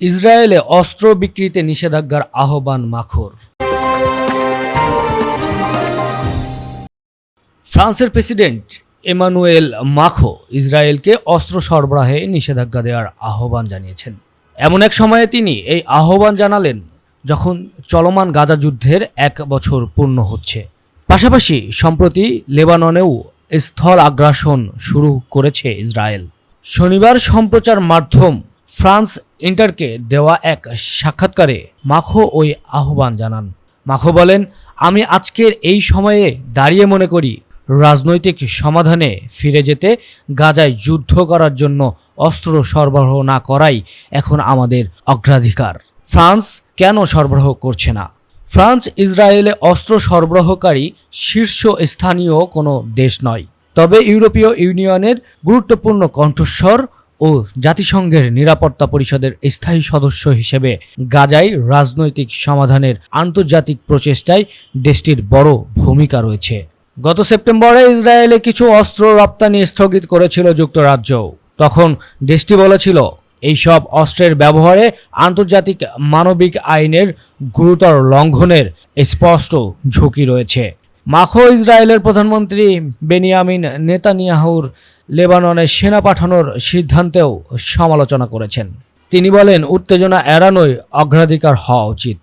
ইসরায়েলে অস্ত্র বিক্রিতে নিষেধাজ্ঞার আহ্বান মাখর। ফ্রান্সের প্রেসিডেন্ট এমানুয়েল মাখো ইসরায়েলকে অস্ত্র সরবরাহে নিষেধাজ্ঞা দেওয়ার আহ্বান জানিয়েছেন। এমন এক সময়ে তিনি এই আহ্বান জানালেন যখন চলমান গাজা যুদ্ধের এক বছর পূর্ণ হচ্ছে। পাশাপাশি সম্প্রতি লেবাননেও স্থল আগ্রাসন শুরু করেছে ইসরায়েল। শনিবার সম্প্রচার মাধ্যম ফ্রান্স ইন্টারকে দেওয়া এক সাক্ষাৎকারে মাখো ওই আহ্বান জানান। মাখো বলেন, আমি আজকের এই সময়ে দাঁড়িয়ে মনে করি, রাজনৈতিক সমাধানে ফিরে যেতে গাজায় যুদ্ধ করার জন্য অস্ত্র সরবরাহ না করাই এখন আমাদের অগ্রাধিকার। ফ্রান্স কেন সরবরাহ করছে না? ফ্রান্স ইসরায়েলে অস্ত্র সরবরাহকারী শীর্ষ স্থানীয় কোনো দেশ নয়। তবে ইউরোপীয় ইউনিয়নের গুরুত্বপূর্ণ কণ্ঠস্বর ও জাতিসংঘের নিরাপত্তা পরিষদের স্থায়ী সদস্য হিসেবে গাজায় রাজনৈতিক সমাধানের আন্তর্জাতিক প্রচেষ্টায় দেশটির বড় ভূমিকা রয়েছে। গত সেপ্টেম্বরে ইসরায়েলে কিছু অস্ত্র রপ্তানি স্থগিত করেছিল যুক্তরাজ্য। তখন দেশটি বলেছিল, এইসব অস্ত্রের ব্যবহারে আন্তর্জাতিক মানবিক আইনের গুরুতর লঙ্ঘনের স্পষ্ট ঝুঁকি রয়েছে। মাখো ইসরায়েলের প্রধানমন্ত্রী বেনিয়ামিন নেতানিয়াহুর লেবাননে সেনা পাঠানোর সিদ্ধান্তেও সমালোচনা করেছেন। তিনি বলেন, উত্তেজনা এড়ানোই অগ্রাধিকার হওয়া উচিত।